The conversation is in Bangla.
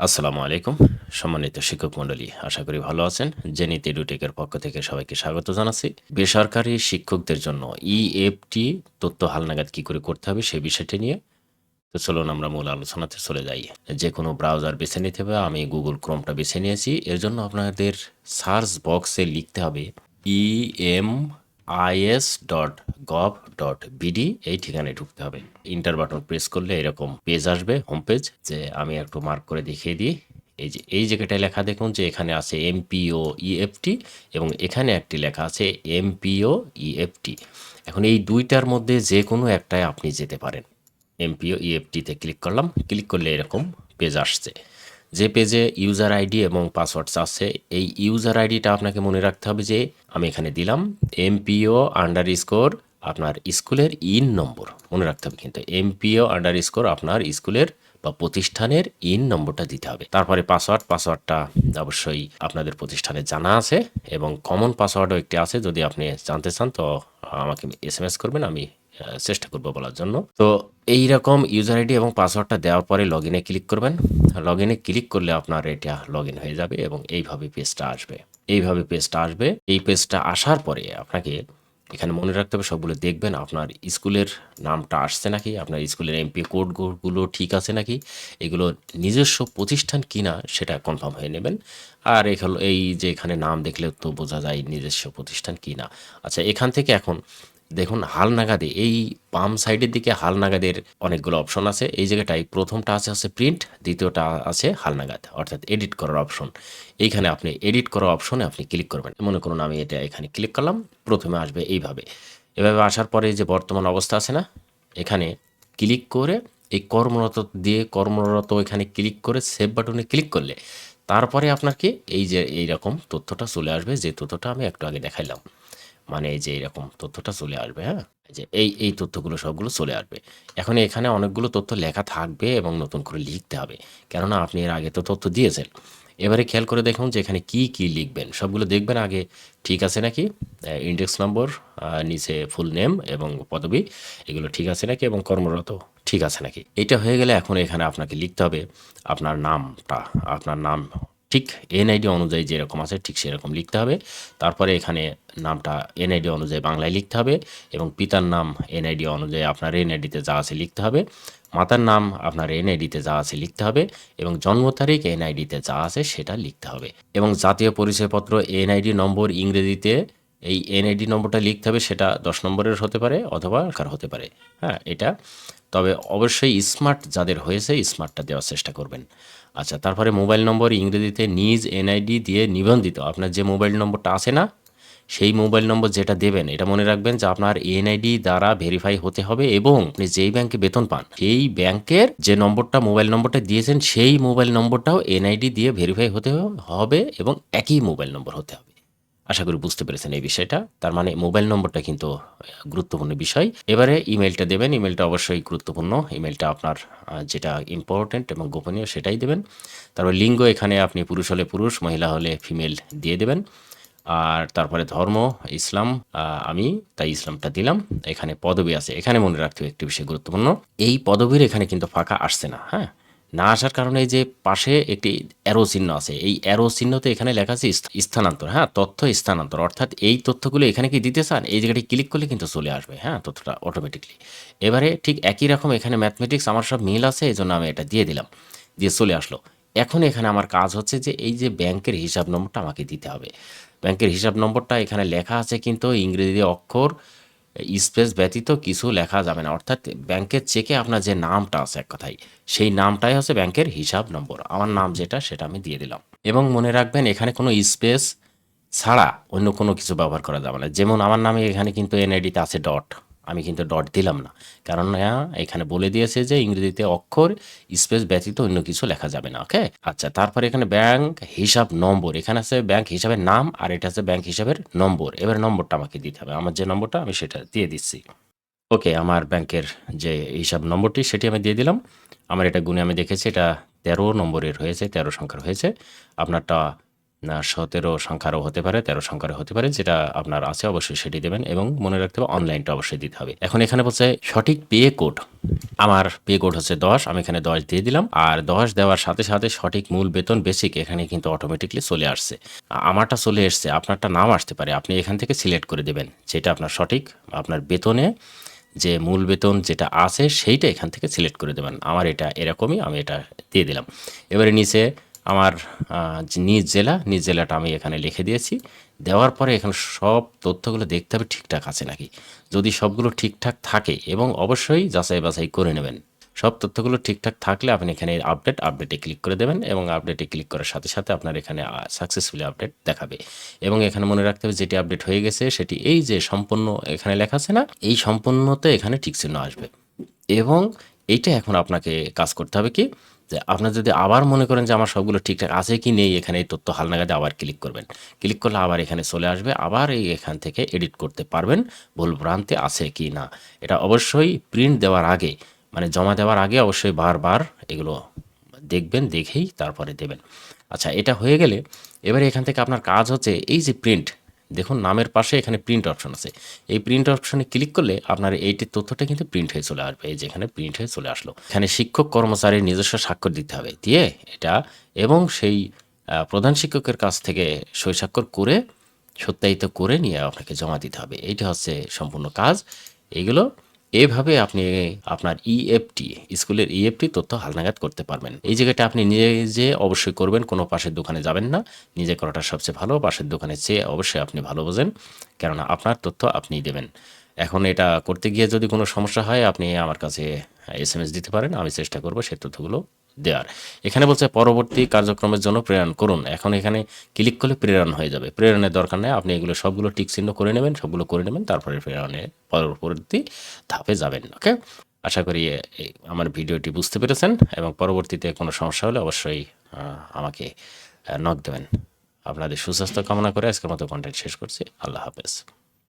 আসসালামু আলাইকুম। সম্মানিত শিক্ষক মণ্ডলী, আশা করি ভালো আছেন। জেনিত এডুটেকের পক্ষ থেকে সবাইকে স্বাগত জানাচ্ছি। বেসরকারি শিক্ষকদের জন্য ইএফটি তথ্য হালনাগাদ কি করে করতে হবে সেই বিষয়টি নিয়ে। তো চলুন আমরা মূল আলোচনাতে চলে যাই। যে কোনো ব্রাউজার বেছে নিতে হবে। আমি গুগল ক্রোমটা বেছে নিয়েছি। এর জন্য আপনাদের সার্চ বক্সে লিখতে হবে E M IS dot gov dot BD এই ঠিকানায় ঢুকতে হবে। ইন্টার বাটন প্রেস করলে এরকম পেজ আসবে হোম পেজ যে আমি একটু মার্ক করে দেখিয়ে দিই। এই যে, এই জায়গাটায় লেখা দেখুন যে এখানে আছে এমপিও ইএফটি এবং এখানে একটি লেখা আছে এমপিও ইএফটি এখন এই দুইটার মধ্যে যে কোনো একটায় আপনি যেতে পারেন। এমপিও ইএফটিতে ক্লিক করলাম ক্লিক করলে এরকম পেজ আসছে। যে পেজে ইউজার আইডি এবং পাসওয়ার্ডস আছে, এই ইউজার আইডিটা আপনাকে মনে রাখতে হবে যে আমি এখানে দিলাম এমপিও আন্ডার স্কোর আপনার স্কুলের ইন নম্বর। মনে রাখতে হবে কিন্তু এমপিও আন্ডার স্কোর আপনার স্কুলের বা প্রতিষ্ঠানের ইন নম্বরটা দিতে হবে। তারপরে পাসওয়ার্ড পাসওয়ার্ডটা অবশ্যই আপনাদের প্রতিষ্ঠানে জানা আছে এবং কমন পাসওয়ার্ডও একটি আছে। যদি আপনি জানতে চান তো আমাকে এস করবেন, আমি চেষ্টা করব বলার জন্য। তো এই রকম ইউজার আইডি এবং পাসওয়ার্ডটা দেওয়ার পরে লগ ইনে ক্লিক করবেন। লগ ইনে ক্লিক করলে আপনার এটা লগ ইন হয়ে যাবে এবং এইভাবে পেজটা আসবে। এইভাবে পেজটা আসবে। এই পেজটা আসার পরে আপনাকে এখানে মনে রাখতে হবে, সবগুলো দেখবেন আপনার স্কুলের নামটা আসছে নাকি, আপনার স্কুলের এমপি কোডগুলো ঠিক আছে নাকি, এগুলো নিজস্ব প্রতিষ্ঠান কিনা সেটা কনফার্ম হয়ে নেবেন। আর এখানে, এই যে এখানে নাম দেখলে তো বোঝা যায় নিজস্ব প্রতিষ্ঠান কিনা। আচ্ছা এখান থেকে এখন দেখুন হালনাগাদে এই বাম সাইডের দিকে হালনাগাদের অনেকগুলো অপশন আছে। এই জায়গাটায় প্রথমটা আছে আছে প্রিন্ট, দ্বিতীয়টা আছে হালনাগাদ অর্থাৎ এডিট করার অপশন। এইখানে আপনি এডিট করার অপশনে আপনি ক্লিক করবেন। মনে করুন, আমি এটা এখানে ক্লিক করলাম, প্রথমে আসবে এইভাবে। এভাবে আসার পরে যে বর্তমান অবস্থা আছে না, এখানে ক্লিক করে, এই কর্মরত দিয়ে কর্মরত এখানে ক্লিক করে, সেভ বাটনে ক্লিক করলে, তারপরে আপনার কি এই যে এই রকম তথ্যটা চলে আসবে। যে তথ্যটা আমি একটু আগে দেখাইলাম। মানে এই যে এরকম তথ্যটা চলে আসবে হ্যাঁ? যে এই এই তথ্যগুলো সবগুলো চলে আসবে। এখন এখানে অনেকগুলো তথ্য লেখা থাকবে এবং নতুন করে লিখতে হবে। কেননা আপনি এর আগে তো তথ্য দিয়েছেন। এবারে খেয়াল করে দেখুন যে এখানে কি কি লিখবেন। সবগুলো দেখবেন আগে। ঠিক আছে নাকি? ইন্ডেক্স নম্বর নিচে ফুল নেম এবং পদবি। এগুলো ঠিক আছে নাকি এবং কর্মরত ঠিক আছে নাকি? এটা হয়ে গেলে এখন এখানে আপনাকে লিখতে হবে আপনার নামটা, আপনার নাম ঠিক এনআইডি অনুযায়ী যেরকম আছে ঠিক সেরকম লিখতে হবে। তারপরে এখানে নামটা এনআইডি অনুযায়ী বাংলায় লিখতে হবে এবং পিতার নাম এনআইডি অনুযায়ী আপনার এনআইডিতে যা আছে লিখতে হবে। মাতার নাম আপনার এনআইডিতে যা আছে লিখতে হবে এবং জন্ম তারিখ এনআইডিতে যা আছে সেটা লিখতে হবে। এবং জাতীয় পরিচয়পত্র এনআইডি নম্বর ইংরেজিতে এই এনআইডি নম্বরটা লিখতে হবে, সেটা দশ নম্বরের হতে পারে অথবা কার হতে পারে। হ্যাঁ এটা। তবে অবশ্যই স্মার্ট যাদের হয়েছে স্মার্টটা দেওয়ার চেষ্টা করবেন। আচ্ছা তারপরে মোবাইল নম্বর ইংরেজিতে নিজ এনআইডি দিয়ে নিবন্ধিত। আপনার যে মোবাইল নম্বরটা আছে না, সেই মোবাইল নম্বর যেটা দেবেন, এটা মনে রাখবেন যে আপনার এনআইডি দ্বারা ভেরিফাই হতে হবে এবং আপনি যেই ব্যাংকে বেতন পান, সেই ব্যাংকের যে নম্বরটা, মোবাইল নম্বরটা দিয়েছেন, সেই মোবাইল নম্বরটাও এনআইডি দিয়ে ভেরিফাই হতে হবে এবং একই মোবাইল নম্বর হতে হবে। আশা করি বুঝতে পেরেছেন এই বিষয়টা। তার মানে মোবাইল নম্বরটা কিন্তু গুরুত্বপূর্ণ বিষয়। এবারে ইমেলটা দেবেন ইমেলটা অবশ্যই গুরুত্বপূর্ণ। ইমেলটা আপনার যেটা ইম্পর্ট্যান্ট এবং গোপনীয় সেটাই দেবেন। তারপর লিঙ্গ এখানে আপনি পুরুষ হলে পুরুষ, মহিলা হলে ফিমেল দিয়ে দেবেন। আর তারপরে ধর্ম, ইসলাম আমি তাই ইসলামটা দিলাম। এখানে পদবি আছে। এখানে মনে রাখতে একটি বিষয় গুরুত্বপূর্ণ। এই পদবীর এখানে কিন্তু ফাঁকা আসছে না হ্যাঁ? না আসার কারণে যে পাশে একটি অ্যারো চিহ্ন আছে, এই অ্যারো চিহ্নতে এখানে লেখা আছে স্থানান্তর হ্যাঁ তথ্য স্থানান্তর। অর্থাৎ এই তথ্যগুলো এখানে কি দিতে চান? এই জায়গাটি ক্লিক করলে কিন্তু চলে আসবে হ্যাঁ তথ্যটা অটোমেটিকলি এবারে ঠিক একই রকম এখানে ম্যাথমেটিক্স আমার সব মিল আছে, এই জন্য আমি এটা দিয়ে দিলাম, দিয়ে চলে আসলো। এখন এখানে আমার কাজ হচ্ছে যে এই যে ব্যাংকের হিসাব নম্বরটা আমাকে দিতে হবে। ব্যাংকের হিসাব নম্বরটা এখানে লেখা আছে কিন্তু ইংরেজি অক্ষর স্পেস ব্যতীত কিছু লেখা যাবে না। অর্থাৎ ব্যাংকের চেকে আপনার যে নামটা আছে এক কথায়, সেই নামটাই হচ্ছে ব্যাংকের হিসাব নম্বর। আমার নাম যেটা, সেটা আমি দিয়ে দিলাম। এবং মনে রাখবেন, এখানে কোনো স্পেস ছাড়া অন্য কোনো কিছু ব্যবহার করা যাবে না। যেমন আমার নামে এখানে কিন্তু এনআইডিতে আছে ডট আমি কিন্তু ডট দিলাম না। কারণ এখানে বলে দিয়েছে যে ইংরেজিতে অক্ষর, স্পেস ব্যতীত অন্য কিছু লেখা যাবে না, ওকে? আচ্ছা তারপরে এখানে ব্যাংক হিসাব নম্বর, এখানে আছে ব্যাংক হিসাবের নাম আর এটা আছে ব্যাংক হিসাবের নম্বর। এবার নম্বরটা আমাকে দিতে হবে, আমার যে নম্বরটা আমি সেটা দিয়ে দিচ্ছি। ওকে, আমার ব্যাংকের যে হিসাব নম্বরটি সেটি আমি দিয়ে দিলাম। আমার এটা গুণে আমি দেখেছি, এটা তেরো নম্বরের হয়েছে, তেরো সংখ্যার হয়েছে। আপনারটা সতেরো সংখ্যারও হতে পারে, তেরো সংখ্যারও হতে পারে, যেটা আপনার আছে, অবশ্যই সেটি দেবেন এবং মনে রাখতে হবে অনলাইনটা অবশ্যই দিতে হবে। এখন এখানে বলছে সঠিক পে কোড আমার পে কোড হচ্ছে দশ, আমি এখানে দশ দিয়ে দিলাম, আর দশ দেওয়ার সাথে সাথে সঠিক মূল বেতন বেসিক এখানে কিন্তু অটোমেটিকলি চলে আসছে। আমারটা চলে এসছে, আপনারটা নাম আসতে পারে, আপনি এখান থেকে সিলেক্ট করে দেবেন যেটা আপনার সঠিক, আপনার বেতনে যে মূল বেতন যেটা আছে সেইটা এখান থেকে সিলেক্ট করে দেবেন। আমার এটা এরকমই, আমি এটা দিয়ে দিলাম। এবারে নিচে আমার নিজ জেলা, নিজ জেলাটা আমি এখানে লিখে দিয়েছি। দেওয়ার পরে এখানে সব তথ্যগুলো দেখতে হবে ঠিকঠাক আছে নাকি। যদি সবগুলো ঠিকঠাক থাকে এবং অবশ্যই যাচাই বাছাই করে নেবেন। সব তথ্যগুলো ঠিকঠাক থাকলে আপনি এখানে আপডেট, আপডেটে ক্লিক করে দেবেন এবং আপডেটে ক্লিক করার সাথে সাথে আপনার এখানে সাকসেসফুলি আপডেট দেখাবে। এবং এখানে মনে রাখতে হবে যেটি আপডেট হয়ে গেছে সেটি এই যে সম্পূর্ণ এখানে লেখা আছে না, এই সম্পূর্ণতে এখানে ঠিক চিহ্ন আসবে। এবং এইটা এখন আপনাকে কাজ করতে হবে কি? যে আপনার যদি আবার মনে করেন যে আমার সবগুলো ঠিকঠাক আছে কি নেই, এখানে এই তথ্য হালনাগাদে আবার ক্লিক করবেন। ক্লিক করলে আবার এখানে চলে আসবে, আবার এই এখান থেকে এডিট করতে পারবেন ভুল ভ্রান্তি আছে কি না। এটা অবশ্যই প্রিন্ট দেওয়ার আগে মানে জমা দেওয়ার আগে অবশ্যই বারবার এগুলো দেখবেন, দেখেই তারপরে দেবেন। আচ্ছা এটা হয়ে গেলে এবারে এখান থেকে আপনার কাজ হচ্ছে এই যে প্রিন্ট দেখুন, নামের পাশে এখানে প্রিন্ট অপশন আছে। এই প্রিন্ট অপশনে ক্লিক করলে আপনার এইটির তথ্যটা কিন্তু প্রিন্ট হয়ে চলে আসবে, এই যে এখানে প্রিন্ট হয়ে চলে আসলো। এখানে শিক্ষক কর্মচারীর নিজস্ব স্বাক্ষর দিতে হবে, দিয়ে এটা এবং সেই প্রধান শিক্ষকের কাছ থেকে সই স্বাক্ষর করে, সত্যায়িত করে নিয়ে আপনাকে জমা দিতে হবে। এইটা হচ্ছে সম্পূর্ণ কাজ। এইগুলো এভাবে আপনি আপনার ইএফটি স্কুলের ইএফটি তথ্য হালনাগাদ করতে পারবেন। এই জায়গাটা আপনি নিজে অবশ্যই করবেন, কোনো পাশের দোকানে যাবেন না। নিজে করাটা সবচেয়ে ভালো, পাশের দোকানে চেয়ে অবশ্যই আপনি ভালো বোঝেন, কেননা আপনার তথ্য আপনি দেবেন। এখন এটা করতে গিয়ে যদি কোনো সমস্যা হয়, আপনি আমার কাছে এস দিতে পারেন, আমি চেষ্টা করব সেই তথ্যগুলো দেওয়ার এখানে বলছে, পরবর্তী কার্যক্রমের জন্য প্রেরণ করুন। এখন এখানে ক্লিক করলে প্রেরণ হয়ে যাবে। প্রেরণের দরকার নেই, আপনি এগুলো সবগুলো টিক চিহ্ন করে নেবেন, সবগুলো করে নেবেন, তারপরে প্রেরণে পরবর্তী ধাপে যাবেন, ওকে? আশা করি আমার ভিডিওটি বুঝতে পেরেছেন এবং পরবর্তীতে কোনো সমস্যা হলে অবশ্যই আমাকে নক দেবেন। আপনাদের সুস্বাস্থ্য কামনা করে আজকের মতো কন্টেন্ট শেষ করছি। আল্লাহ হাফেজ।